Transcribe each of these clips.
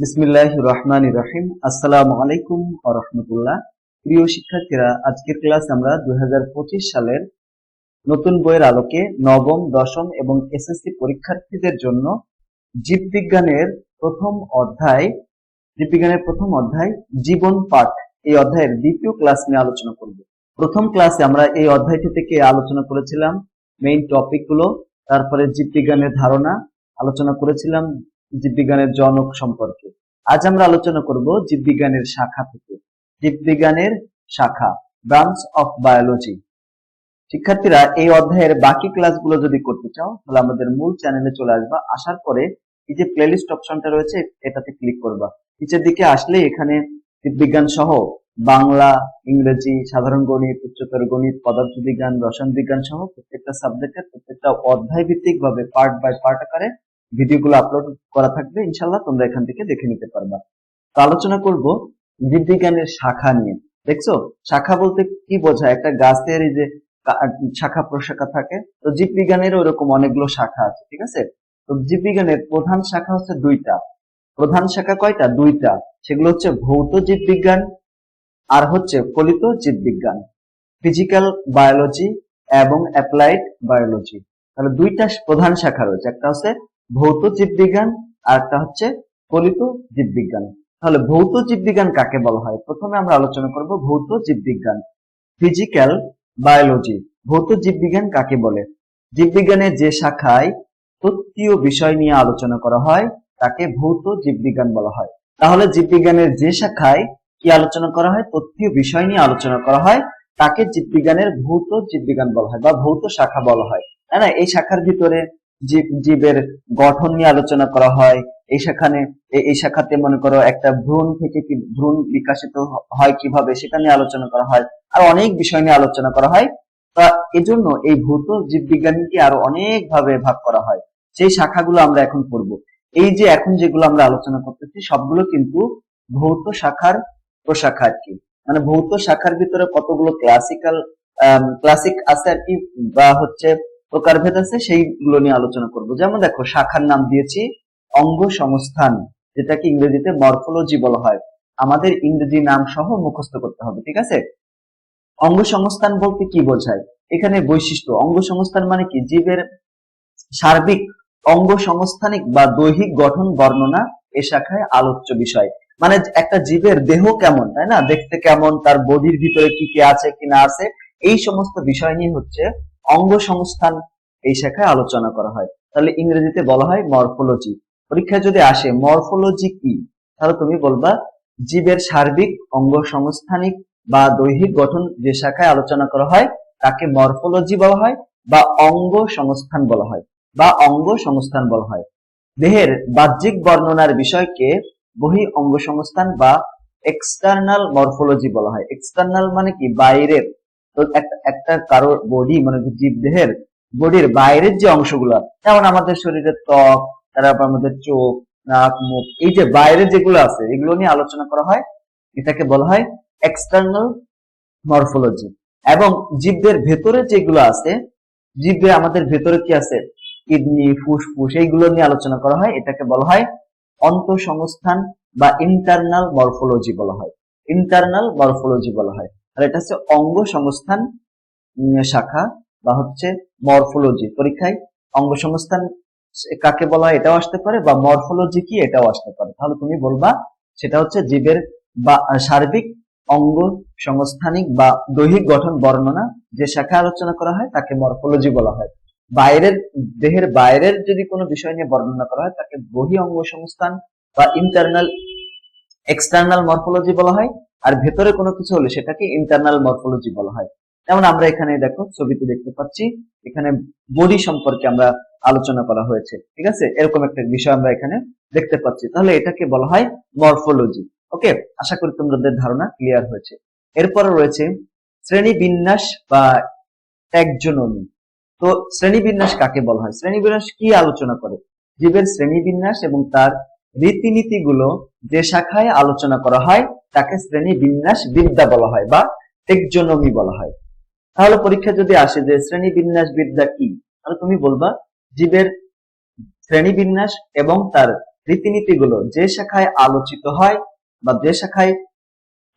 বিসমিল্লাহ রহমান রহিম। আসসালামু আলাইকুম রহমতুল্লাহ প্রিয় শিক্ষার্থীরা, আজকের ক্লাস আমরা দুই সালের নতুন বইয়ের আলোকে নবম, দশম এবং এসএসসি পরীক্ষার্থীদের জন্য জীববিজ্ঞানের প্রথম অধ্যায় জীববিজ্ঞানের প্রথম অধ্যায়, জীবন পাঠ এই অধ্যায়ের দ্বিতীয় ক্লাস নিয়ে আলোচনা করব। প্রথম ক্লাসে আমরা এই অধ্যায়টি থেকে আলোচনা করেছিলাম মেইন টপিকগুলো তারপরে জীববিজ্ঞানের ধারণা আলোচনা করেছিলাম জীববিজ্ঞানের জনক সম্পর্কে। আজ আমরা আলোচনা করব জীববিজ্ঞানের শাখা থেকে। জীববিজ্ঞানের শাখা ব্রাঞ্চ অফ বায়োলজি শিক্ষার্থীরা এই অধ্যায়ের বাকি ক্লাসগুলো যদি করতে চাও, তাহলে আমাদের মূল চ্যানেলে চলে আসবা। আসার পরে এই যে প্লেলিস্ট অপশনটা রয়েছে, এটাতে ক্লিক করবা। নিচের দিকে আসলে এখানে জীববিজ্ঞান সহ বাংলা, ইংরেজি, সাধারণ গণিত, উচ্চতর গণিত, পদার্থবিজ্ঞান, রসায়ন বিজ্ঞান সহ প্রত্যেকটা সাবজেক্টের প্রত্যেকটা অধ্যায় ভিত্তিক ভাবে পার্ট বাই পার্ট আকারে ভিডিওগুলো আপলোড করা থাকবে ইনশাল্লাহ তোমরা এখান থেকে দেখে নিতে পারবা। তো আলোচনা করব জীববিজ্ঞানের শাখা নিয়ে। দেখছ? শাখা বলতে কি বোঝায়? একটা গাছের যে শাখা প্রশাখা থাকে, তো জীববিজ্ঞানের ওরকম অনেকগুলো শাখা আছে, ঠিক আছে? তো জীববিজ্ঞানের প্রধান শাখা হচ্ছে দুইটা। প্রধান শাখা কয়টা? দুইটা। সেগুলো হচ্ছে ভৌত জীববিজ্ঞান আর হচ্ছে ফলিত জীববিজ্ঞান। ফিজিক্যাল বায়োলজি এবং অ্যাপ্লাইড বায়োলজি। তাহলে দুইটা প্রধান শাখা রয়েছে। একটা হচ্ছে ভৌত জীববিজ্ঞান আর একটা হচ্ছে ফলিত জীববিজ্ঞান। তাহলে ভৌত জীববিজ্ঞান কাকে বলা হয়? প্রথমে আমরা আলোচনা করব ভৌত জীববিজ্ঞান ফিজিক্যাল বায়োলজি ভৌত জীববিজ্ঞান কাকে বলে? জীববিজ্ঞানের যে শাখায় তত্ত্বীয় বিষয় নিয়ে আলোচনা করা হয়, তাকে ভৌত জীববিজ্ঞান বলা হয়। তাহলে জীববিজ্ঞানের যে শাখায় কি আলোচনা করা হয়? তত্ত্বীয় বিষয় নিয়ে আলোচনা করা হয়, তাকে জীববিজ্ঞানের ভৌত জীববিজ্ঞান বলা হয় বা ভৌত শাখা বলা হয়। তাই না? এই শাখার ভিতরে জীব, জীবের গঠন নিয়ে আলোচনা করা হয়। এই শাখানে, এই শাখাতে মনে করো একটা ভ্রূণ থেকে কি, ভ্রূণ বিকাশিত হয় কীভাবে সেটা নিয়ে আলোচনা করা হয় আর অনেক বিষয় নিয়ে আলোচনা করা হয়। তা এজন্য এই ভৌত জীববিজ্ঞানকে আরও অনেক ভাবে ভাগ করা হয়। সেই শাখাগুলো আমরা এখন পড়ব। এই যে এখন যেগুলো আমরা আলোচনা করতেছি সবগুলো কিন্তু ভৌত শাখার প্রশাখা আর কি। মানে ভৌত শাখার ভিতরে কতগুলো ক্লাসিক্যাল ক্লাসিক আছে আর কি বা হচ্ছে প্রকারভেদ আছে? সেইগুলো নিয়ে আলোচনা করব। যেমন দেখো, শাখার নাম দিয়েছি অঙ্গ সংস্থান যেটাকে ইংরেজিতে মরফোলজি বলা হয়। আমাদের ইংরেজি নাম সহ মুখস্থ করতে হবে, ঠিক আছে? অঙ্গ সংস্থান বলতে কি বোঝায়? এখানে বৈশিষ্ট্য অঙ্গ সংস্থান মানে কি? জীবের সার্বিক অঙ্গ সংস্থানিক বা দৈহিক গঠন, বর্ণনা এ শাখায় আলোচ্য বিষয়। মানে একটা জীবের দেহ কেমন, তাই না? দেখতে কেমন, তার বডির ভিতরে কি কি আছে, কি না আছে, এই সমস্ত বিষয় নিয়ে হচ্ছে অঙ্গ সংস্থান এই শাখায় আলোচনা করা হয়। তাহলে ইংরেজিতে বলা হয় মরফোলজি। পরীক্ষায় যদি আসে, মরফোলজি কি? তাহলে তুমি বলবা, জীবের সার্বিক অঙ্গ সংস্থানিক বা দৈহিক গঠন যে শাখায় আলোচনা করা হয়, তাকে মরফোলজি বলা হয় বা অঙ্গ সংস্থান বলা হয় বা অঙ্গ সংস্থান বলা হয়। দেহের বাহ্যিক বর্ণনার বিষয়কে বহি অঙ্গ সংস্থান বা এক্সটার্নাল মরফোলজি বলা হয়। এক্সটার্নাল মানে কি? বাইরের। তো একটা কারোর বডি মানে জীব দেহের বডির বাইরের যে অংশগুলো, যেমন আমাদের শরীরের ত্বক, তারপর আমাদের চোখ, নাক, মুখ, এই যে বাইরে যেগুলো আছে, এগুলো নিয়ে আলোচনা করা হয়। এটাকে বলা হয় এক্সটার্নাল মরফোলজি এবং জীবদের ভেতরে যেগুলো আছে জীবের আমাদের ভেতরে কি আছে? কিডনি, ফুসফুস, এইগুলো নিয়ে আলোচনা করা হয়। এটাকে বলা হয় অন্তঃসংস্থান বা ইন্টারনাল মরফোলজি বলা হয়। ইন্টারনাল মরফোলজি বলা হয়। আর এটা হচ্ছে অঙ্গ সংস্থান শাখা বা হচ্ছে মরফোলজি। পরীক্ষায় অঙ্গ সংস্থান কাকে বলা হয় এটাও আসতে পারে বা মরফোলজি কি এটাও আসতে পারে। তাহলে তুমি বলবা সেটা হচ্ছে জীবের বা সার্বিক অঙ্গ সংস্থানিক বা দৈহিক গঠন বর্ণনা যে শাখা আলোচনা করা হয় তাকে মরফোলজি বলা হয়। বাইরের, দেহের বাইরের যদি কোনো বিষয় নিয়ে বর্ণনা করা হয় তাকে বহি অঙ্গ সংস্থান বা ইন্টারনাল এক্সটার্নাল মরফোলজি বলা হয়। আর ভেতরে কোনো কিছু হলে সেটাকে ইন্টারনাল মরফোলজি বলা হয়। যেমন আমরা এখানে দেখো, ছবিতে দেখতে পাচ্ছি, এখানে বডি সম্পর্কে আমরা আলোচনা করা হয়েছে, ঠিক আছে? এরকম একটা বিষয় আমরা এখানে দেখতে পাচ্ছি। তাহলে এটাকে বলা হয় মরফোলজি ওকে? আশা করি তোমাদের ধারণা ক্লিয়ার হয়েছে। এরপরে রয়েছে শ্রেণি বিন্যাস বা ট্যাক্সোনমি তো শ্রেণি বিন্যাস কাকে বলা হয়? শ্রেণীবিন্যাস কি আলোচনা করে? জীবের শ্রেণি বিন্যাস এবং তার রীতিনীতিগুলো যে শাখায় আলোচনা করা হয় তাকে শ্রেণীবিন্যাস বিদ্যা বলা হয় বা টেকজনমি বলা হয়। তাহলে পরীক্ষা যদি আসে যে শ্রেণীবিন্যাস বিদ্যা কি, তাহলে তুমি বলবা জীবের শ্রেণীবিন্যাস এবং তার রীতিনীতিগুলো যে শাখায় আলোচিত হয় বা যে শাখায়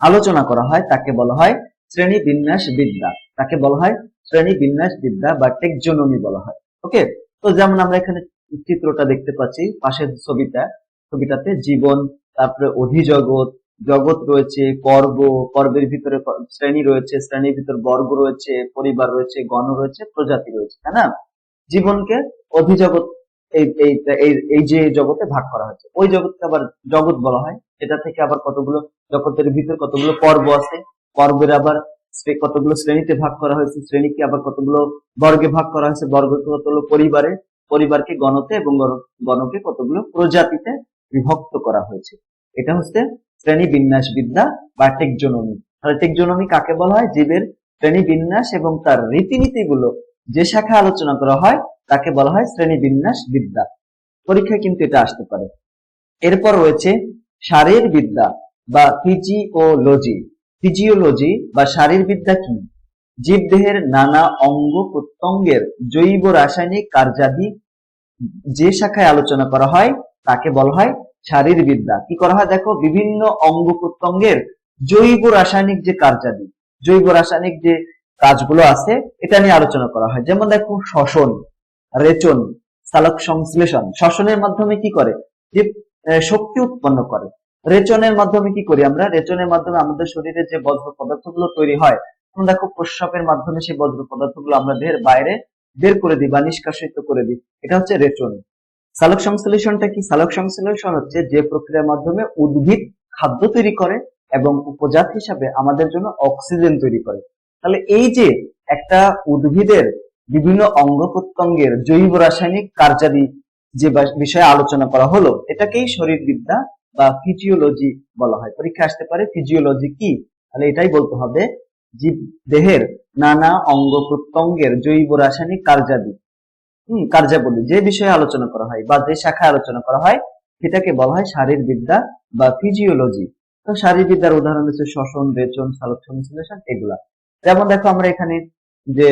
আলোচনা করা হয় তাকে বলা হয় শ্রেণি বিন্যাস বিদ্যা। তাকে বলা হয় শ্রেণি বিন্যাস বিদ্যা বা টেকজনমি বলা হয়। ওকে? তো যেমন আমরা এখানে চিত্রটা দেখতে পাচ্ছি, পাশের ছবিটা, ছবিটাতে জীবন, তারপরে অধিজগৎ জগৎ রয়েছে, পর্ব, পর্বের ভিতরে শ্রেণি রয়েছে, শ্রেণির ভিতর বর্গ রয়েছে, পরিবার রয়েছে, গণ রয়েছে, প্রজাতি রয়েছে, তাই না? জীবনকে অধিজগৎ এই যে জগতে ভাগ করা হয়েছে। ওই জগৎকে আবার জগৎ বলা হয়। এটা থেকে আবার কতগুলো জগতের ভিতর কতগুলো পর্ব আছে? পর্বের আবার কতগুলো শ্রেণীতে ভাগ করা হয়েছে? শ্রেণীকে আবার কতগুলো বর্গে ভাগ করা হয়েছে? বর্গকে কতগুলো পরিবারে, পরিবারকে গণতে এবং গণকে কতগুলো প্রজাতিতে বিভক্ত করা হয়েছে। এটা হচ্ছে শ্রেণি বিন্যাস বিদ্যা বা টেকজনমি। তাহলে টেকজনমি কাকে বলা হয়? জীবের শ্রেণি বিন্যাস এবং তার রীতিনীতিগুলো। যে শাখা আলোচনা করা হয়, তাকে বলা হয় শ্রেণি বিন্যাস বিদ্যা। পরীক্ষায় কিন্তু এটা আসতে পারে। এরপর রয়েছে শারীর বিদ্যা বা ফিজিওলজি। ফিজিওলজি বা শারীরবিদ্যা কি? জীবদেহের নানা অঙ্গ প্রত্যঙ্গের জৈব রাসায়নিক কার্যাদি যে শাখায় আলোচনা করা হয়, তাকে বলা হয় শারীরবিদ্যা। কি করা হয় দেখো? বিভিন্ন অঙ্গ প্রত্যঙ্গের জৈব রাসায়নিক যে কার্যাদি, জৈব রাসায়নিক যে কাজগুলো আছে, এটা নিয়ে আলোচনা করা হয়। যেমন দেখো, শ্বসন, রেচন, সালোক সংশ্লেষণ। শ্বসনের মাধ্যমে কি করে? যে শক্তি উৎপন্ন করে। রেচনের মাধ্যমে কি করি আমরা? রেচনের মাধ্যমে আমাদের শরীরে যে বজ্র পদার্থগুলো তৈরি হয় দেখো, প্রস্রাবের মাধ্যমে সেই বজ্র পদার্থগুলো আমরা দেহের বাইরে বের করে দিই বা নিষ্কাশিত করে দিই। এটা হচ্ছে রেচন। সালোক সংশ্লেষণটা কি? সালোক সংশ্লেষণ হচ্ছে যে প্রক্রিয়ার মাধ্যমে উদ্ভিদ খাদ্য তৈরি করে এবং উপজাত হিসাবে আমাদের জন্য অক্সিজেন তৈরি করে। তাহলে এই যে একটা উদ্ভিদের বিভিন্ন অঙ্গ প্রত্যঙ্গের জৈব রাসায়নিক কার্যাদি যে বিষয়ে আলোচনা করা হলো, এটাকেই শরীরবিদ্যা বা ফিজিওলজি বলা হয়। পরীক্ষা আসতে পারে ফিজিওলজি কি? তাহলে এটাই বলতে হবে জীব দেহের নানা অঙ্গ প্রত্যঙ্গের জৈব রাসায়নিক কার্যাদি কার্যাবলী যে বিষয়ে আলোচনা করা হয় বা যে শাখায় আলোচনা করা হয়, সেটাকে বলা হয় শারীরবিদ্যা বা ফিজিওলজি। তো শারীরবিদ্যার উদাহরণ হচ্ছে শ্বসন রেচন সালোক সংশ্লেষণ এগুলা। যেমন দেখো আমরা এখানে যে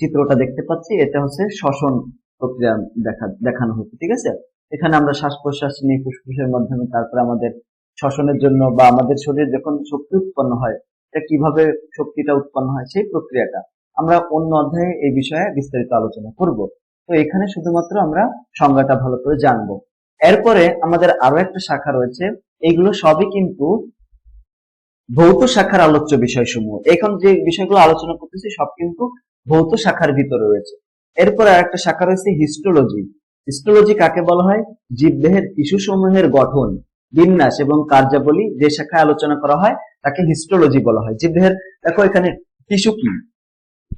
চিত্রটা দেখতে পাচ্ছি, এটা হচ্ছে শ্বসন প্রক্রিয়া দেখা, দেখানো হচ্ছে, ঠিক আছে? এখানে আমরা শ্বাস প্রশ্বাস নিয়ে ফুসফুসের মাধ্যমে তারপরে আমাদের শ্বসনের জন্য বা আমাদের শরীরে যখন শক্তি উৎপন্ন হয়, এটা কীভাবে শক্তিটা উৎপন্ন হয়, সেই প্রক্রিয়াটা। আমরা অন্য অধ্যায়ে এই বিষয়ে বিস্তারিত আলোচনা করব। তো এখানে শুধুমাত্র আমরা সংজ্ঞাটা ভালো করে জানব। এরপরে আমাদের আরও একটা শাখা রয়েছে। এইগুলো সবই কিন্তু ভৌত শাখার আলোচ্য বিষয়সমূহ। এখন যে বিষয়গুলো আলোচনা করতেছি, সব কিন্তু ভৌত শাখার ভিতরে রয়েছে। এরপর আর একটা শাখা রয়েছে হিস্টোলজি। হিস্টোলজি কাকে বলা হয়? জীবদেহের টিস্যু সমূহের গঠন, বিন্যাস এবং কার্যাবলী যে শাখায় আলোচনা করা হয়, তাকে হিস্টোলজি বলা হয়। জীবদেহের, দেখো এখানে টিস্যু কি?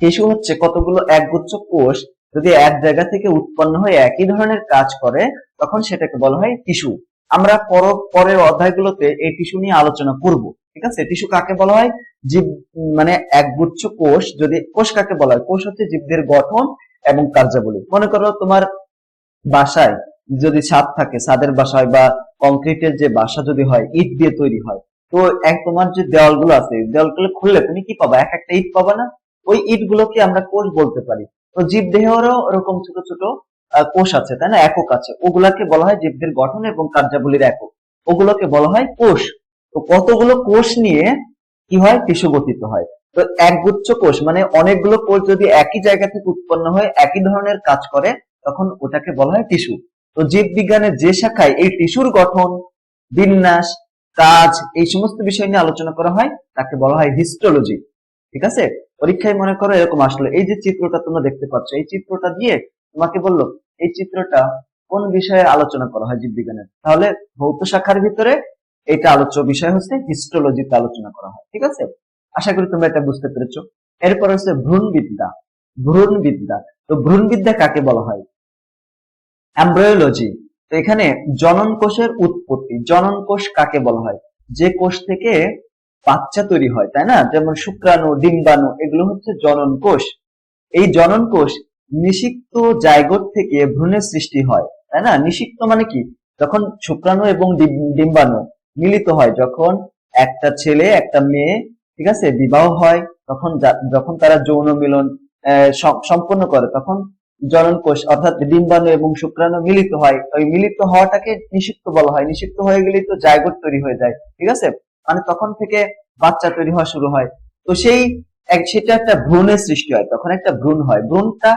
টিস্যু হচ্ছে কতগুলো একগুচ্ছ কোষ, যদি এক জায়গা থেকে উৎপন্ন হয়ে একই ধরনের কাজ করে, তখন সেটাকে বলা হয় টিস্যু। আমরা পর পরের অধ্যায়গুলোতে এই টিস্যু নিয়ে আলোচনা করব, ঠিক আছে? টিস্যু কাকে বলা হয়? জীব মানে একগুচ্ছ কোষ, যদি, কোষ কাকে বলা হয়? কোষ হচ্ছে জীবদের গঠন এবং কার্যাবলী। মনে করো তোমার বাসায় যদি ছাদ থাকে, ছাদের বাসায় বা কংক্রিটের যে বাসা যদি হয়, ইট দিয়ে তৈরি হয়, তো এক তোমার যে দেওয়ালগুলো আছে, দেওয়ালগুলো খুললে তুমি কি পাবা? এক একটা ইট পাবা না? ওই ইট গুলোকে আমরা কোষ বলতে পারি। তো জীব দেহেরও এরকম ছোট ছোট কোষ আছে, তাই না? একক আছে। ওগুলাকে বলা হয় জীবদের গঠন এবং কার্যাবলীর একক। ওগুলোকে বলা হয় কোষ। তো কতগুলো কোষ নিয়ে কি হয়? টিস্যু গঠিত হয়। তো একগুচ্ছ কোষ মানে অনেকগুলো কোষ যদি একই জায়গা থেকে উৎপন্ন হয়ে একই ধরনের কাজ করে, তখন ওটাকে বলা হয় টিস্যু। তো জীব বিজ্ঞানের যে শাখায় এই টিস্যুর গঠন, বিন্যাস, কাজ, এই সমস্ত বিষয় নিয়ে আলোচনা করা হয়, তাকে বলা হয় হিস্টোলজি। ঠিক আছে? পরীক্ষায় মনে করো এরকম আসলো। এই যে চিত্রটা তোমরা দেখতে পাচ্ছ, এই চিত্রটা দিয়ে তোমাকে বলল, এই চিত্রটা কোন বিষয়ে আলোচনা করা হয় জীববিজ্ঞানের? তাহলে ভৌত শাখার ভিতরে এটা আলোচ্য বিষয় হচ্ছে হিস্টোলজিতে আলোচনা করা হয়। ঠিক আছে? আশা করি তোমরা এটা বুঝতে পেরেছ। এরপর হচ্ছে ভ্রূণবিদ্যা। ভ্রূণবিদ্যা। তো ভ্রূণবিদ্যা কাকে বলা হয়? অ্যাম্ব্রয়োলজি তো এখানে জনন কোষের উৎপত্তি। জনন কোষ কাকে বলা হয়? যে কোষ থেকে বাচ্চা তৈরি হয়, তাই না? যেমন শুক্রাণু, ডিম্বাণু, এগুলো হচ্ছে জনন কোষ। এই জনন কোষ নিষিক্ত জায়গোট থেকে ভ্রূণের সৃষ্টি হয়, তাই না? নিষিক্ত মানে কি? যখন শুক্রাণু এবং ডিম্বাণু মিলিত হয়, যখন একটা ছেলে, একটা মেয়ে, ঠিক আছে, বিবাহ হয়, তখন যখন তারা যৌন মিলন সম্পন্ন করে, তখন জনন কোষ অর্থাৎ ডিম্বাণু এবং শুক্রাণু মিলিত হয়। ওই মিলিত হওয়াটাকে নিষিক্ত বলা হয়। নিষিক্ত হয়ে গেলেই তো জায়গোট তৈরি হয়ে যায়, ঠিক আছে? মানে তখন থেকে বাচ্চা তৈরি হওয়া শুরু হয়। তো সেই সেটা একটা ভ্রূণের সৃষ্টি হয়, তখন একটা ভ্রূণ হয়। ভ্রূণটা,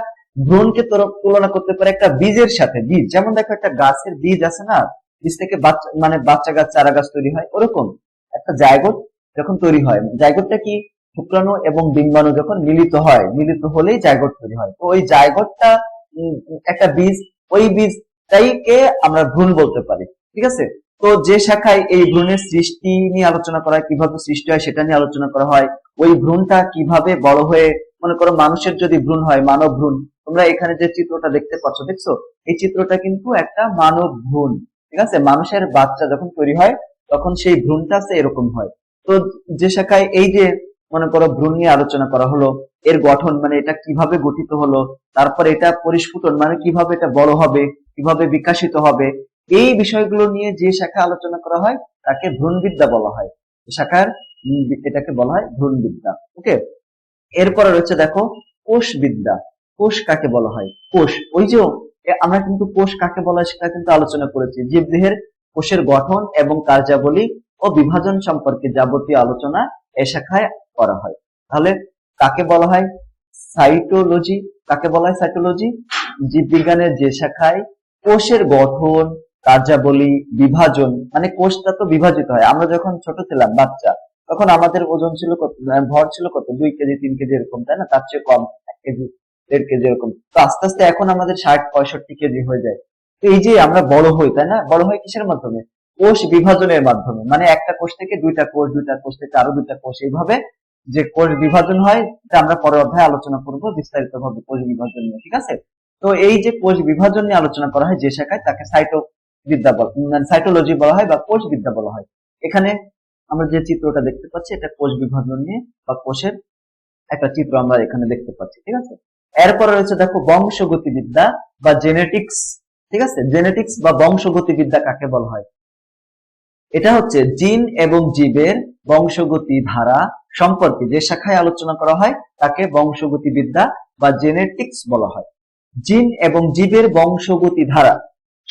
ভ্রূণকে তুলনা করতে পারে একটা বীজের সাথে, বীজ। যেমন দেখো একটা গাছের বীজ আছে না, বীজ থেকে বাচ্চা মানে বাচ্চা গাছ, চারা গাছ তৈরি হয়, ওরকম। একটা জায়গোট যখন তৈরি হয়, জায়গোটটা কি? শুক্রাণু এবং ডিম্বাণু যখন মিলিত হয়, মিলিত হলেই জায়গোট তৈরি হয়। তো ওই জায়গোটটা একটা বীজ, ওই বীজটাইকে আমরা ভ্রূণ বলতে পারি। ঠিক আছে? তো যে শাখায় এই ভ্রূণের সৃষ্টি নিয়ে আলোচনা করা কীভাবে সৃষ্টি হয় সেটা নিয়ে আলোচনা করা হয়, ওই ভ্রূণটা কীভাবে বড় হয়ে, মনে করো মানুষের যদি ভ্রূণ হয়, মানব ভ্রূণ, তোমরা এখানে যে চিত্রটা দেখতে পাচ্ছ, দেখছ? এই চিত্রটা কিন্তু একটা মানব ভ্রূণ, ঠিক আছে? মানুষের বাচ্চা যখন তৈরি হয়, তখন সেই ভ্রূণটা এরকম হয়। তো যে শাখায় এই যে, মনে করো ভ্রূণ নিয়ে আলোচনা করা হলো, এর গঠন মানে এটা কীভাবে গঠিত হলো, তারপর এটা পরিস্ফুটন মানে কীভাবে এটা বড় হবে, কীভাবে বিকাশিত হবে এই বিষয়গুলো নিয়ে যে শাখা আলোচনা করা হয়, তাকে ভ্রূণবিদ্যা বলা হয়। শাখার এটাকে বলা হয় ভ্রূণবিদ্যা। ওকে এরপরে রয়েছে দেখো, কোষবিদ্যা। কোষ কাকে বলা হয়? কোষ। ওই যে আমরা কিন্তু কোষ কাকে বলা হয় সেটা কিন্তু আলোচনা করেছি। জীবদেহের কোষের গঠন এবং কার্যাবলী ও বিভাজন সম্পর্কে যাবতীয় আলোচনা এ শাখায় করা হয়। তাহলে কাকে বলা হয়? সাইটোলজি। কাকে বলা হয় সাইটোলজি? জীববিজ্ঞানের যে শাখায় কোষের গঠন কার্যাবলী, বিভাজন মানে কোষটা তো বিভাজিত হয়। আমরা যখন ছোট ছিলাম, বাচ্চা, তখন আমাদের ওজন ছিল কত ভর ছিল কত? দুই কেজি, তিন কেজি এরকম, তাই না? তার চেয়ে কম, এক কেজি, দেড় কেজি এরকম। তো আস্তে আস্তে এখন আমাদের ষাট, পঁয়ষট্টি কেজি হয়ে যায়। তো এই যে আমরা বড় হই, তাই না? বড় হয় কিসের মাধ্যমে? কোষ বিভাজনের মাধ্যমে। মানে একটা কোষ থেকে দুইটা কোষ দুইটা কোষ থেকে আরও দুইটা কোষ। এইভাবে যে কোষ বিভাজন হয়, এটা আমরা পরের অধ্যায়ে আলোচনা করব বিস্তারিত ভাবে কোষ বিভাজন নিয়ে, ঠিক আছে? তো এই যে কোষ বিভাজন নিয়ে আলোচনা করা হয় যে শাখায়, তাকে সাইটো বিদ্যা সাইটোলজি বলা হয় বা কোষ বিদ্যা বলা হয়। এখানে আমরা যে চিত্রটা দেখতে পাচ্ছি, এটা কোষ বিভাজন নিয়ে বা কোষের একটা চিত্র আমরা এখানে দেখতে পাচ্ছি, ঠিক আছে? এরপরে রয়েছে দেখো বংশগতিবিদ্যা বা জেনেটিক্স ঠিক আছে? জেনেটিক্স বা বংশগতিবিদ্যা কাকে বলা হয়? এটা হচ্ছে জিন এবং জীবের বংশগতি ধারা সম্পর্কে যে শাখায় আলোচনা করা হয়, তাকে বংশগতিবিদ্যা বা জেনেটিক্স বলা হয়। জিন এবং জীবের বংশগতি ধারা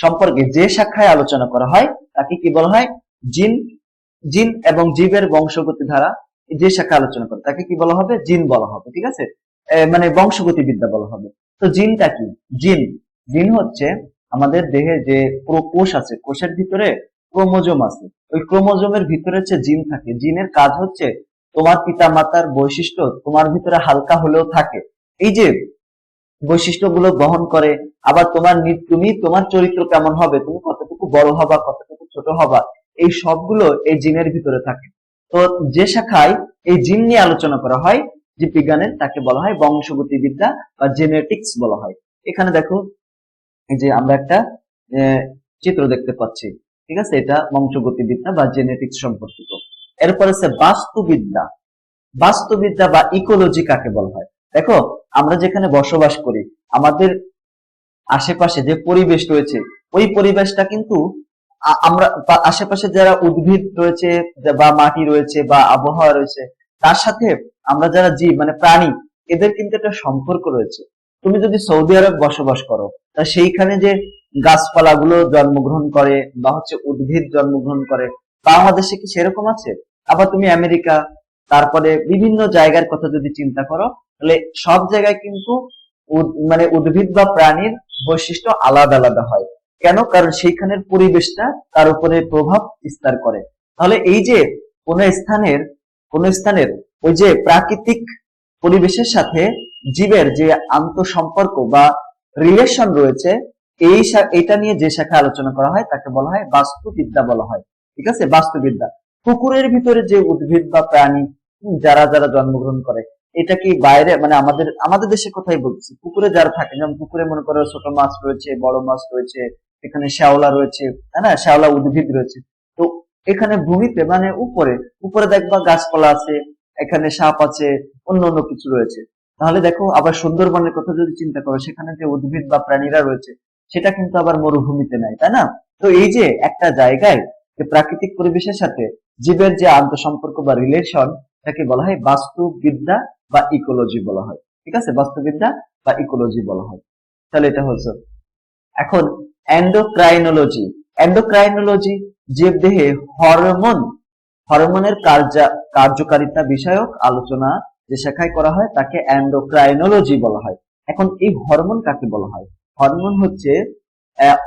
সম্পর্কে যে শাখায় আলোচনা করা হয়, তাকে কি বলা হয়? জিন জিন এবং জীবের বংশগতি ধারা, যে শাখা আলোচনা করে, তাকে কি বলা হবে? জিন বলা হবে, ঠিক আছে? মানে বংশগতি বিদ্যা বলা হবে। তো জিনটা কি? জিন। জিন হচ্ছে আমাদের দেহে যে কোষ আছে, কোষের ভিতরে ক্রোমোজোম আছে। ওই ক্রোমোজোমের ভিতরে হচ্ছে জিন থাকে। জিনের কাজ হচ্ছে তোমার পিতা মাতার বৈশিষ্ট্য তোমার ভিতরে হালকা হলেও থাকে। এই যে বৈশিষ্ট্যগুলো বহন করে, আবার তোমার তুমি তোমার চরিত্র কেমন হবে, তুমি কতটুকু বড় হবা, কতটুকু ছোট হবা, এই সবগুলো এই জিনের ভিতরে থাকে। তো যে শাখায় এই জিন নিয়ে আলোচনা করা হয়, যে বিজ্ঞানের তাকে বলা হয় বংশগতিবিদ্যা বা জেনেটিক্স বলা হয়। এখানে দেখো যে আমরা একটা চিত্র দেখতে পাচ্ছি, ঠিক আছে? এটা বংশগতিবিদ্যা বা জেনেটিক্স সম্পর্কিত। এরপর আছে বাস্তুবিদ্যা। বাস্তুবিদ্যা বা ইকোলজি কাকে বলা হয়? দেখো, আমরা যেখানে বসবাস করি, আমাদের আশেপাশে যে পরিবেশ রয়েছে, ওই পরিবেশটা কিন্তু আমরা আশেপাশে যারা উদ্ভিদ রয়েছে, বা মাটি রয়েছে, বা আবহাওয়া রয়েছে, তার সাথে আমরা যারা জীব মানে প্রাণী, এদের কিন্তু একটা সম্পর্ক রয়েছে। তুমি যদি সৌদি আরব বসবাস করো, তা সেইখানে যে গাছপালাগুলো জন্মগ্রহণ করে, বা হচ্ছে উদ্ভিদ জন্মগ্রহণ করে, বাংলাদেশে কি সেরকম আছে? আবার তুমি আমেরিকা তারপরে বিভিন্ন জায়গার কথা যদি চিন্তা করো, তাহলে সব জায়গায় কিন্তু মানে উদ্ভিদ বা প্রাণীর বৈশিষ্ট্য আলাদা আলাদা হয়। কেন? কারণ সেইখানের পরিবেশটা তার উপরে প্রভাব বিস্তার করে। তাহলে এই যে কোন স্থানের কোন স্থানের ওই যে প্রাকৃতিক পরিবেশের সাথে জীবের যে আন্তঃসম্পর্ক বা রিলেশন রয়েছে, এই এটা নিয়ে যে শাখা আলোচনা করা হয়, তাকে বলা হয় বাস্তুবিদ্যা বলা হয়। ঠিক আছে? বাস্তুবিদ্যা। পুকুরের ভিতরে যে উদ্ভিদ বা প্রাণী যারা যারা জন্মগ্রহণ করে, এটা কি বাইরে মানে আমাদের আমাদের দেশে কোথায় বলছি? পুকুরে যারা থাকে, যেমন পুকুরে মনে করো ছোট মাছ রয়েছে, বড় মাছ রয়েছে, এখানে শ্যাওলা রয়েছে, তাই না? শ্যাওলা উদ্ভিদ রয়েছে। তো এখানে ভূমিতে মানে উপরে উপরে দেখবা গাছপালা আছে, এখানে সাপ আছে, অন্য অন্য কিছু রয়েছে। তাহলে দেখো, আবার সুন্দরবনের কথা যদি চিন্তা করো, সেখানে যে উদ্ভিদ বা প্রাণীরা রয়েছে, সেটা কিন্তু আবার মরুভূমিতে নাই, তাই না? তো এই যে একটা জায়গায় যে প্রাকৃতিক পরিবেশের সাথে জীবের যে আন্তঃসম্পর্ক বা রিলেশন তাকে বলা হয় বাস্তুবিদ্যা বা ইকোলজি বলা হয়। ঠিক আছে? বাস্তুবিদ্যা বা ইকোলজি বলা হয়। তাহলে এটা হচ্ছে, এখন এন্ডোক্রাইনোলজি এন্ডোক্রাইনোলজি জীবদেহে হরমোন, হরমোনের কার্যা- কার্যকারিতা বিষয়ক আলোচনা যে শাখায় করা হয় তাকে এন্ডোক্রাইনোলজি বলা হয়। এখন এই হরমোন কাকে বলা হয়? হরমোন হচ্ছে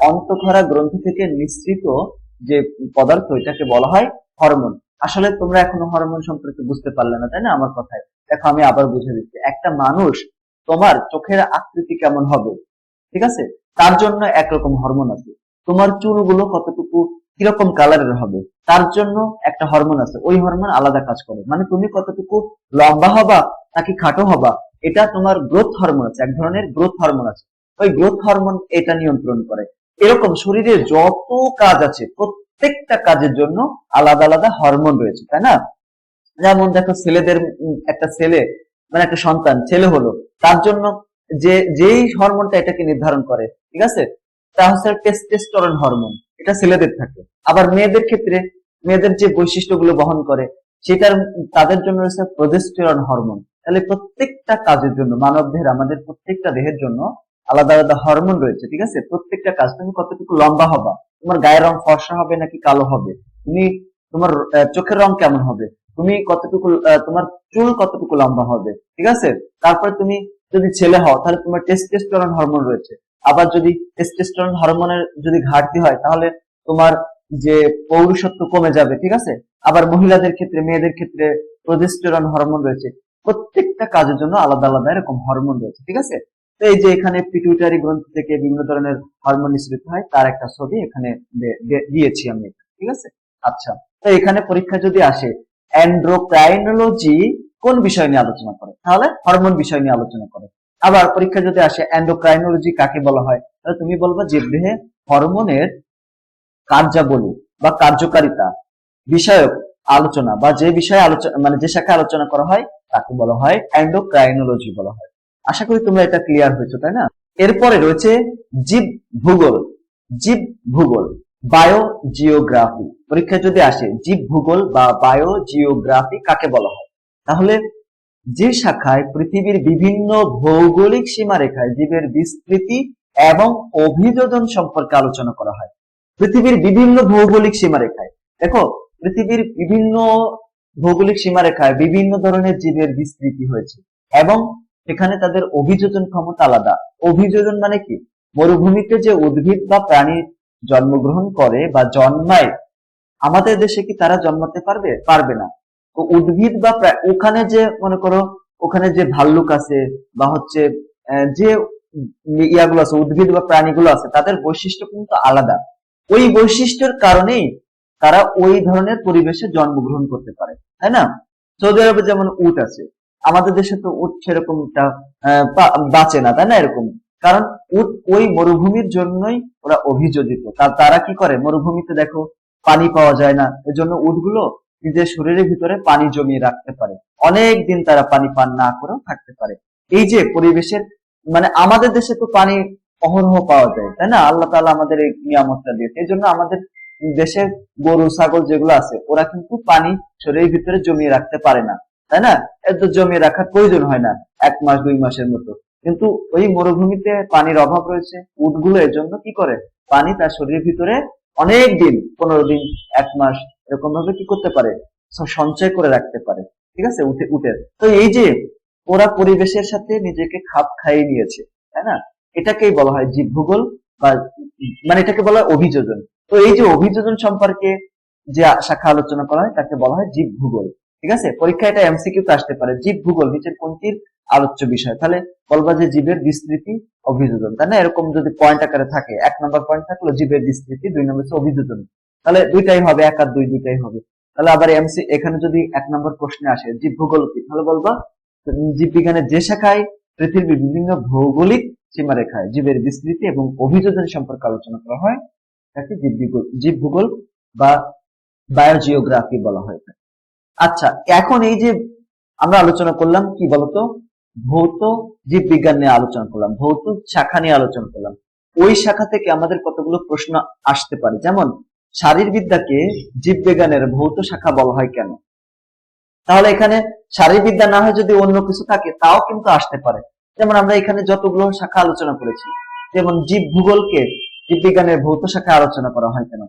অন্তঃক্ষরা গ্রন্থি থেকে নিঃসৃত যে পদার্থ, এটাকে বলা হয় হরমোন। আসলে তোমরা এখনও হরমোন সম্পর্কে বুঝতে পারলে না, তাই না? আমার কথায়। দেখো, আমি আবার বুঝে দিচ্ছি। একটা মানুষ, তোমার চোখের আকৃতি কেমন হবে? ঠিক আছে? তার জন্য একরকম হরমোন আছে। তোমার চুলগুলো কতটুকু, কীরকম কালারের হবে? তার জন্য একটা হরমোন আছে। ওই হরমোন আলাদা কাজ করে। মানে তুমি কতটুকু লম্বা হবা, নাকি খাটো হবা, এটা তোমার গ্রোথ হরমোন আছে। এক ধরনের গ্রোথ হরমোন আছে। ওই গ্রোথ হরমোন এটা নিয়ন্ত্রণ করে। এরকম শরীরে যত কাজ আছে প্রত্যেকটা কাজের জন্য আলাদা আলাদা হরমোন রয়েছে, তাই না? যেমন দেখো ছেলেদের একটা ছেলে মানে একটা সন্তান, ছেলে হলো, তার জন্য যে, যেই হরমোনটা এটাকে নির্ধারণ করে, ঠিক আছে? তা হচ্ছে টেস্টোস্টেরন হরমোন এটা ছেলেদের থাকে। আবার মেয়েদের ক্ষেত্রে, মেয়েদের যে বৈশিষ্ট্যগুলো বহন করে, সেটার, তাদের জন্য রয়েছে প্রজেস্টেরন হরমোন তাহলে প্রত্যেকটা কাজের জন্য মানব দেহের আমাদের প্রত্যেকটা দেহের জন্য আলাদা আলাদা হরমোন রয়েছে, ঠিক আছে? প্রত্যেকটা কাজ তুমি কতটুকু লম্বা হবা? তোমার গায়ের রং ফর্সা হবে নাকি কালো হবে? তুমি তোমার চোখের রং কেমন হবে? তুমি কতটুকু তোমার চুল কতটুকু লম্বা হবে? ঠিক আছে? তারপরে তুমি যদি ছেলে হও, তাহলে তোমার টেস্টোস্টেরন হরমোন রয়েছে। আবার যদি টেস্টোস্টেরন হরমোনের যদি ঘাটতি হয়, তাহলে তোমার যে পৌরুষত্ব কমে যাবে, ঠিক আছে? আবার মহিলাদের ক্ষেত্রে, মেয়েদের ক্ষেত্রে প্রজেস্টেরন হরমোন রয়েছে। প্রত্যেকটা কাজের জন্য আলাদা আলাদা এরকম হরমোন রয়েছে, ঠিক আছে? এই যে এখানে পিটুইটারি গ্রন্থ থেকে বিভিন্ন ধরনের হরমোন নিঃসৃত হয়, তার একটা ছবি এখানে দিয়েছি আমি, ঠিক আছে? আচ্ছা তো এখানে পরীক্ষা যদি আসে অ্যান্ড্রোক্রাইনোলজি কোন বিষয় নিয়ে আলোচনা করে? তাহলে হরমোন বিষয় নিয়ে আলোচনা করে। আবার পরীক্ষা যদি আসে অ্যান্ডোক্রাইনোলজি কাকে বলা হয়? তাহলে তুমি বলবা জীবদেহে হরমোনের কার্যাবলী বা কার্যকারিতা বিষয়ক আলোচনা বা যে বিষয়ে আলোচনা মানে যে শাখায় আলোচনা করা হয়, তাকে বলা হয় অ্যান্ডোক্রাইনোলজি বলা হয়। আশা করি তোমরা এটা ক্লিয়ার হয়েছে, তাই না? এরপরে রয়েছে জীব ভূগোল জীব ভূগোল বায়ো জিওগ্রাফি পরীক্ষায় যদি আসে, জীব ভূগোল বা বায়ো জিওগ্রাফি কাকে বলা হয়? তাহলে যে শাখায় পৃথিবীর বিভিন্ন ভৌগোলিক সীমারেখায় জীবের বিস্তৃতি এবং অভিযোজন সম্পর্কে আলোচনা করা হয়। পৃথিবীর বিভিন্ন ভৌগোলিক সীমারেখায়। দেখো, পৃথিবীর বিভিন্ন ভৌগোলিক সীমারেখায় বিভিন্ন ধরনের জীবের বিস্তৃতি হয়েছে এবং সেখানে তাদের অভিযোজন ক্ষমতা আলাদা। অভিযোজন মানে কি? মরুভূমিতে যে উদ্ভিদ বা প্রাণী জন্মগ্রহণ করে বা জন্মায়, আমাদের দেশে কি তারা জন্মাতে পারবে? পারবে না। তো উদ্ভিদ বা ওখানে যে, মনে করো, ওখানে যে ভাল্লুক আছে বা হচ্ছে যে ইয়াগুলো আছে, উদ্ভিদ বা প্রাণীগুলো আছে, তাদের বৈশিষ্ট্য কিন্তু আলাদা। ওই বৈশিষ্ট্যের কারণেই তারা ওই ধরনের পরিবেশে জন্মগ্রহণ করতে পারে। তাই না? সৌদি আরবে যেমন উট আছে আমাদের দেশে তো উট সেরকমটা বাঁচে না, তাই না, এরকম? কারণ উট ওই মরুভূমির জন্যই ওরা অভিযোজিত। তারা কি করে? মরুভূমিতে দেখো পানি পাওয়া যায় না। এজন্য উটগুলো নিজের শরীরের ভিতরে পানি জমিয়ে রাখতে পারে। অনেক দিন তারা পানি পান না করেও থাকতে পারে। এই যে পরিবেশের মানে আমাদের দেশে তো পানি অহরহ পাওয়া যায়, তাই না? আল্লাহ তালা আমাদের এই নিয়ামতটা দিয়েছে এই জন্য আমাদের দেশের গরু, ছাগল যেগুলো আছে, ওরা কিন্তু পানি শরীরের ভিতরে জমিয়ে রাখতে পারে না। তাই না? এত জমিয়ে রাখার প্রয়োজন হয় না, এক মাস, দুই মাসের মতো। কিন্তু ওই মরুভূমিতে পানির অভাব রয়েছে, উটগুলো এর জন্য কি করে? পানি তার শরীরের ভিতরে অনেক দিন, পনেরো দিন, এক মাস এরকম ভাবে কি করতে পারে? সঞ্চয় করে রাখতে পারে। ঠিক আছে? উঠে উঠে। তো এই যে ওরা পরিবেশের সাথে নিজেকে খাপ খাইয়ে নিয়েছে, তাই না? এটাকেই বলা হয় জীব ভূগোল বা মানে এটাকে বলা হয় অভিযোজন। তো এই যে অভিযোজন সম্পর্কে যে শাখা আলোচনা করা হয়, তাকে বলা হয় জীব ভূগোল ঠিক আছে? পরীক্ষা এটা এমসিকিউ আসতে পারে। জীব ভূগোল, নিচের কোনটির আলোচ্য বিষয়? তাহলে বলবা যে জীবের বিস্তৃতি, অভিযোজন। তাই না? এরকম যদি পয়েন্ট আকারে থাকে, এক নম্বর পয়েন্ট থাকল জীবের বিস্তৃতি, দুই নম্বর হচ্ছে অভিযোজন। তাহলে দুইটাই হবে, এক আর দুই দুইটাই হবে। তাহলে আবার এমসি এখানে যদি এক নম্বর প্রশ্নে আসে, জীব, ভূগোল কি? তাহলে বলবা জীববিজ্ঞানের যে শাখায় পৃথিবীর বিভিন্ন ভৌগোলিক সীমারেখায় জীবের বিস্তৃতি এবং অভিযোজন সম্পর্কে আলোচনা করা হয়, তাকে জীব, ভূগোল জীব ভূগোল বা বায়োজিওগ্রাফি বলা হয়। আচ্ছা এখন এই যে আমরা আলোচনা করলাম, কি বলতো? ভৌত জীববিজ্ঞান নিয়ে আলোচনা করলাম, ভৌত শাখা নিয়ে আলোচনা করলাম। ওই শাখা থেকে আমাদের কতগুলো প্রশ্ন আসতে পারে? যেমন, শারীরবিদ্যাকে জীববিজ্ঞানের ভৌত শাখা বলা হয় কেন? তাহলে এখানে শারীরবিদ্যা না হয় যদি অন্য কিছু থাকে, তাও কিন্তু আসতে পারে। যেমন আমরা এখানে যতগুলো শাখা আলোচনা করেছি, যেমন জীব ভূগোলকে জীববিজ্ঞানের ভৌত শাখায় আলোচনা করা হয় কেন?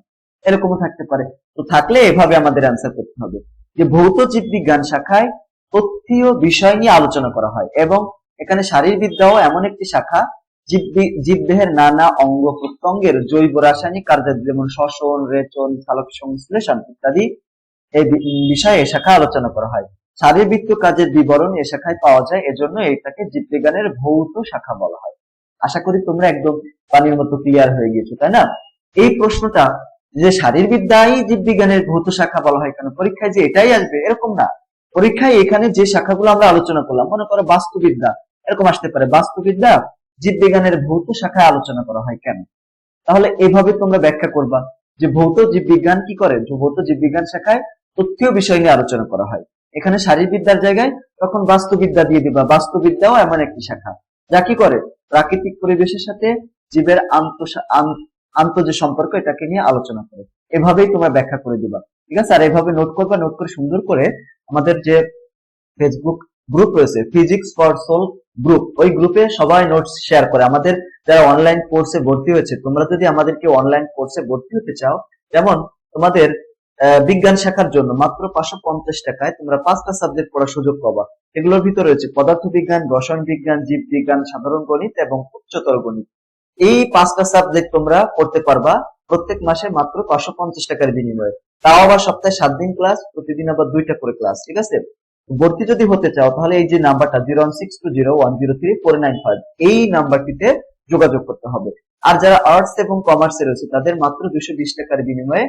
এরকমও থাকতে পারে। তো থাকলে এভাবে আমাদের অ্যান্সার করতে হবে। যে ভৌত জীববিজ্ঞান শাখায় তথ্যীয় বিষয় নিয়ে আলোচনা করা হয় এবং এখানে শারীরবিদ্যাও এমন একটি শাখা জীবদেহের নানা অঙ্গ প্রত্যঙ্গের জৈব রাসায়নিক কার্যাদি যেমন শ্বসন, রেচন, সালোক সংশ্লেষণ ইত্যাদি এই বিষয়ে এ শাখা আলোচনা করা হয়। শারীরবৃত্ত কাজের বিবরণ এ শাখায় পাওয়া যায়, এজন্য এটাকে জীববিজ্ঞানের ভৌত শাখা বলা হয়। আশা করি তোমরা একদম পানির মতো ক্লিয়ার হয়ে গিয়েছো, তাই না? এই প্রশ্নটা যে শারীরবিদ্যাই জীববিজ্ঞানের ভৌত শাখা বলা হয় কেন? পরীক্ষায় যে এটাই আসবে, এরকম না। পরীক্ষায় এখানে যে শাখাগুলো আমরা আলোচনা করলাম, মনে করো বাস্তুবিদ্যা, এরকম আসতে পারে। বাস্তুবিদ্যা জীববিজ্ঞানের ভৌত শাখায় আলোচনা করা হয় কেন? তাহলে এভাবে তোমরা ব্যাখ্যা করবা যে ভৌত জীববিজ্ঞান কি করে? ভৌত জীববিজ্ঞান শাখায় তথ্যীয় বিষয় নিয়ে আলোচনা করা হয়। এখানে শারীরবিদ্যার জায়গায় তখন বাস্তুবিদ্যা দিয়ে দিবা। বাস্তুবিদ্যাও এমন একটি শাখা। যা কি করে? প্রাকৃতিক পরিবেশের সাথে জীবের আন্ত আন্ত যে সম্পর্ক, এটাকে নিয়ে আলোচনা করে। এভাবেই তোমরা ব্যাখ্যা করে দিবা। ঠিক আছে? আর এভাবে নোট করবা নোট করে সুন্দর করে আমাদের যে ফেসবুক গ্রুপ রয়েছে ফিজিক্স ফর সোল গ্রুপ ওই গ্রুপে সবাই নোটস শেয়ার করে। আমাদের যারা অনলাইন কোর্সে ভর্তি হয়েছে, তোমরা যদি আমাদেরকে অনলাইন কোর্সে ভর্তি হতে চাও, যেমন তোমাদের বিজ্ঞান শাখার জন্য মাত্র পাঁচশো পঞ্চাশ টাকায় তোমরা পাঁচটা সাবজেক্ট পড়ার সুযোগ পাবা। এগুলোর ভিতরে রয়েছে পদার্থ বিজ্ঞান রসায়ন বিজ্ঞান, জীব বিজ্ঞান, সাধারণ গণিত এবং উচ্চতর গণিত। এই পাঁচটা সাবজেক্ট তোমরা পড়তে পারবা প্রত্যেক মাসে মাত্র পাঁচশো পঞ্চাশ টাকার বিনিময়ে। তাও আবার সপ্তাহে সাত দিন ক্লাস প্রতিদিন আবার দুইটা করে ক্লাস ঠিক আছে? ভর্তি যদি হতে চাও, তাহলে এই যে নাম্বারটা zero one six two zero one zero three four nine five এই নাম্বারটিতে যোগাযোগ করতে হবে। আর যারা আর্টস এবং কমার্সে রয়েছে, তাদের মাত্র দুশো বিশ টাকার বিনিময়ে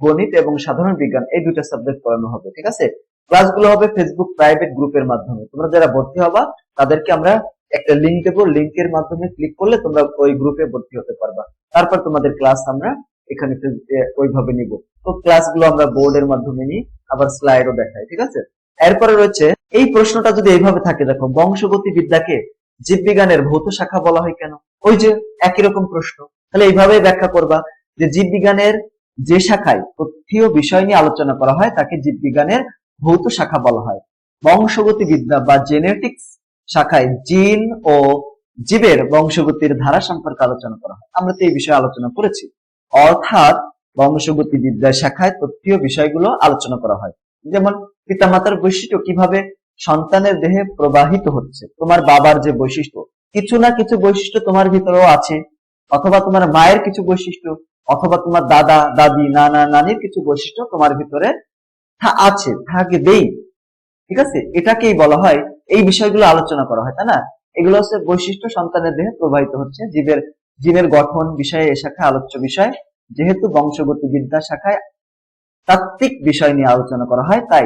গণিত এবং সাধারণ বিজ্ঞান এই দুইটা সাবজেক্ট পড়ানো হবে, ঠিক আছে? ক্লাসগুলো হবে ফেসবুক প্রাইভেট গ্রুপের মাধ্যমে। তোমরা যারা ভর্তি হবা, তাদেরকে আমরা একটা লিঙ্ক দেবো লিঙ্কের মাধ্যমে ক্লিক করলে তোমরা ওই গ্রুপে ভর্তি হতে পারবা। তারপর তোমাদের ক্লাস আমরা এখানে ওইভাবে নিব। তো ক্লাসগুলো আমরা বোর্ডের মাধ্যমে নিই, আবার স্লাইডও দেখাই, ঠিক আছে? এরপরে রয়েছে, এই প্রশ্নটা যদি এইভাবে থাকে, দেখো, বংশগতি বিদ্যাকে জীববিজ্ঞানের ভৌত শাখা বলা হয় কেন? ওই যে একই রকম প্রশ্ন। তাহলে এইভাবে ব্যাখ্যা করবা যে জীববিজ্ঞানের যে শাখায় তথ্যীয় বিষয় নিয়ে আলোচনা করা হয়, তাকে জীববিজ্ঞানের ভৌত শাখা বলা হয়। বংশগতি বিদ্যা বা জেনেটিক্স শাখায় জিন ও জীবের বংশগতির ধারা সম্পর্কে আলোচনা করা হয়। আমরা তো এই বিষয়ে আলোচনা করেছি। অর্থাৎ বংশগতি বিদ্যা শাখায় তথ্যীয় বিষয়গুলো আলোচনা করা হয়। যেমন, পিতামাতার বৈশিষ্ট্য কীভাবে সন্তানের দেহে প্রবাহিত হচ্ছে, তোমার বাবার যে বৈশিষ্ট্য, কিছু না কিছু বৈশিষ্ট্য তোমার ভিতরেও আছে, অথবা তোমার মায়ের কিছু বৈশিষ্ট্য, অথবা তোমার দাদা, দাদি, নানা, নানির কিছু বৈশিষ্ট্য তোমার ভিতরে আছে, থাকবেই। ঠিক আছে? এটাকেই বলা হয়, এই বিষয়গুলো আলোচনা করা হয়, তাই না? এগুলো হচ্ছে বৈশিষ্ট্য সন্তানের দেহে প্রবাহিত হচ্ছে, জীবের জীবের গঠন বিষয়ে এ শাখায় আলোচ্য বিষয়। যেহেতু বংশগতি বিদ্যা শাখায় তাত্ত্বিক বিষয় নিয়ে আলোচনা করা হয়, তাই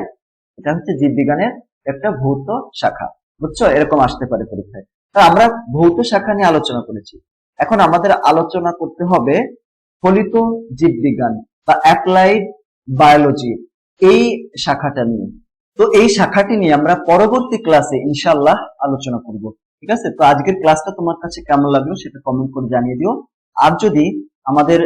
এটা হচ্ছে জীববিজ্ঞানের একটা ভৌত শাখা। বুঝছ? এরকম আসতে পারে পরীক্ষায়। তা আমরা ভৌত শাখা নিয়ে আলোচনা করেছি। এখন আমাদের আলোচনা করতে হবে ফলিত জীববিজ্ঞান বা অ্যাপ্লাইড বায়োলজি, এই শাখাটা নিয়ে। তো এই শাখাটি নিয়ে আমরা পরবর্তী ক্লাসে ইনশাল্লাহ আলোচনা করব। ঠিক আছে? তো আজকের ক্লাসটা তোমার কাছে কেমন লাগল সেটা কমেন্ট করে জানিয়ে দিও। আর যদি আমাদের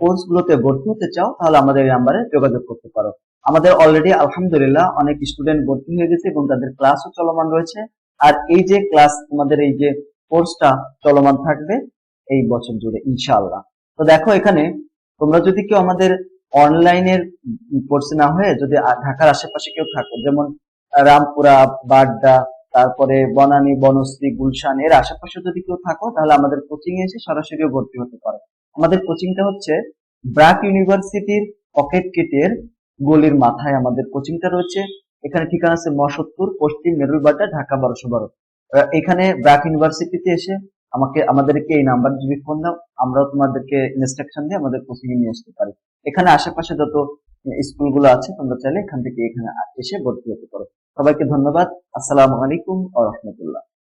কোর্স গুলোতে ভর্তি হতে চাও, তাহলে আমাদের এই নাম্বারে যোগাযোগ করতে পারো। আমাদের অলরেডি আলহামদুলিল্লাহ অনেক স্টুডেন্ট ভর্তি হয়ে গেছে এবং তাদের ক্লাসও চলমান রয়েছে। আর এই যে ক্লাস তোমাদের এই যে কোর্সটা চলমান থাকবে এই বছর জুড়ে, ইনশাআল্লাহ। তো দেখো এখানে তোমরা যদি কেউ আমাদের অনলাইনের কোর্সে না হয়ে যদি ঢাকার আশেপাশে কেউ থাকো, যেমন রামপুরা, বাড্ডা, তারপরে বনানী, বনশ্রী, গুলশান, এর আশেপাশে যদি কেউ থাকো, তাহলে আমাদের কোচিং এসে সরাসরি ভর্তি হতে পারো। আমাদের কোচিংটা হচ্ছে ব্রাক ইউনিভার্সিটির পকেট কেটের গলির মাথায় আমাদের কোচিংটা রয়েছে। এখানে ঠিকানা আছে মসত্তর, পশ্চিম মেরুলবাড্ডা, ঢাকা বারোশো বারো। এখানে ব্রাক ইউনিভার্সিটিতে এসে আমাকে আমাদেরকে এই নাম্বার যদি ফোন দাও, আমরাও তোমাদেরকে ইনস্ট্রাকশন দিয়ে আমাদের কোচিং নিয়ে আসতে পারি। এখানে আশেপাশে যত স্কুলগুলো আছে, তোমরা চাইলে এখান থেকে এখানে এসে ভর্তি হতে পারো। সবাইকে ধন্যবাদ। আসসালামু আলাইকুম আ রহমতুল্লাহ।